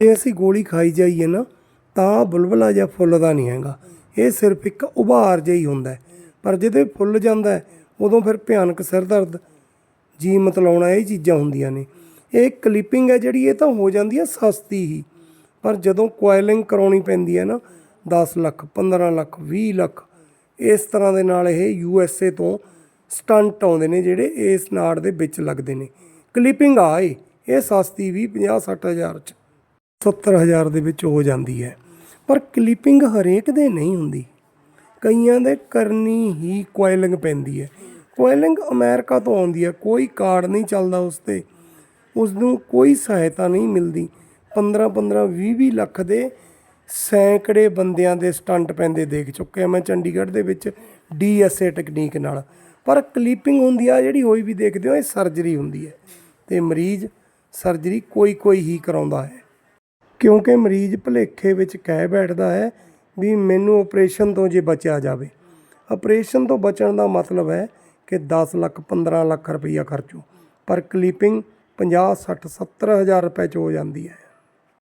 ਜੇ ਅਸੀਂ ਗੋਲੀ ਖਾਈ ਜਾਈਏ ਨਾ, ਤਾਂ ਬੁਲਬੁਲਾ ਜਾਂ ਫੁੱਲਦਾ ਨਹੀਂ ਹੈਗਾ। ਇਹ ਸਿਰਫ ਇੱਕ ਉਭਾਰ ਜਿਹਾ ਹੀ ਹੁੰਦਾ ਪਰ ਜਦੋਂ ਫੁੱਲ ਜਾਂਦਾ ਉਦੋਂ ਫਿਰ ਭਿਆਨਕ ਸਿਰ ਦਰਦ ਜੀ ਮਤਲਾਉਣਾ ਇਹ ਚੀਜ਼ਾਂ ਹੁੰਦੀਆਂ ਨੇ। ਇਹ ਕਲਿੱਪਿੰਗ ਹੈ ਜਿਹੜੀ, ਇਹ ਤਾਂ ਹੋ ਜਾਂਦੀ ਹੈ ਸਸਤੀ ਹੀ। ਪਰ ਜਦੋਂ ਕੁਆਇਲਿੰਗ ਕਰਾਉਣੀ ਪੈਂਦੀ ਹੈ ਨਾ 10 ਲੱਖ 15 ਲੱਖ 20 ਲੱਖ, ਇਸ ਤਰ੍ਹਾਂ ਦੇ ਨਾਲ ਇਹ ਯੂ ਐਸ ਏ ਤੋਂ ਸਟੰਟ ਆਉਂਦੇ ਨੇ ਜਿਹੜੇ ਇਸ ਨਾੜ ਦੇ ਵਿੱਚ ਲੱਗਦੇ ਨੇ। ਕਲਿੱਪਿੰਗ ਆ ਇਹ ਸਸਤੀ ਵੀ 50 60 ਹਜ਼ਾਰ ਚ। 70 ਹਜ਼ਾਰ ਦੇ ਵਿੱਚ ਹੋ ਜਾਂਦੀ ਹੈ। ਪਰ ਕਲਿੱਪਿੰਗ ਹਰੇਕ ਦੇ ਨਹੀਂ ਹੁੰਦੀ। ਕਈਆਂ ਦੇ ਕਰਨੀ ਹੀ ਕੋਇਲਿੰਗ ਪੈਂਦੀ ਹੈ। ਕੋਇਲਿੰਗ ਅਮਰੀਕਾ ਤੋਂ ਆਉਂਦੀ ਹੈ। ਕੋਈ ਕਾਰਡ ਨਹੀਂ ਚੱਲਦਾ ਉਸ ਤੇ। ਉਸ ਨੂੰ ਕੋਈ ਸਹਾਇਤਾ ਨਹੀਂ ਮਿਲਦੀ। 15 15 20 20 ਲੱਖ ਦੇ ਸੈਂਕੜੇ ਬੰਦਿਆਂ ਦੇ ਸਟੰਟ ਪੈਂਦੇ ਦੇਖ ਚੁੱਕਿਆ ਮੈਂ ਚੰਡੀਗੜ੍ਹ ਦੇ ਵਿੱਚ ਡੀਐਸਏ ਟੈਕਨੀਕ ਨਾਲ। ਪਰ ਕਲੀਪਿੰਗ ਹੁੰਦੀ ਆ, ਜਿਹੜੀ ਹੋਈ ਵੀ ਦੇਖਦੇ ਹੋ, ਇਹ ਸਰਜਰੀ ਹੁੰਦੀ ਹੈ। ਤੇ ਮਰੀਜ਼ ਸਰਜਰੀ ਕੋਈ ਕੋਈ ਹੀ ਕਰਾਉਂਦਾ ਹੈ। ਕਿਉਂਕਿ ਮਰੀਜ਼ ਭੁਲੇਖੇ ਵਿੱਚ ਕਹਿ ਬੈਠਦਾ ਹੈ ਵੀ ਮੈਨੂੰ ਆਪਰੇਸ਼ਨ ਤੋਂ ਜੇ ਬਚਿਆ ਜਾਵੇ। ਆਪਰੇਸ਼ਨ ਤੋਂ ਬਚਣ ਦਾ ਮਤਲਬ ਹੈ ਕਿ 10 ਲੱਖ 15 ਲੱਖ ਰੁਪਈਆ ਖਰਚੋ। ਪਰ ਕਲੀਪਿੰਗ 50 60 70 ਹਜ਼ਾਰ ਰੁਪਏ ਚ ਹੋ ਜਾਂਦੀ ਹੈ।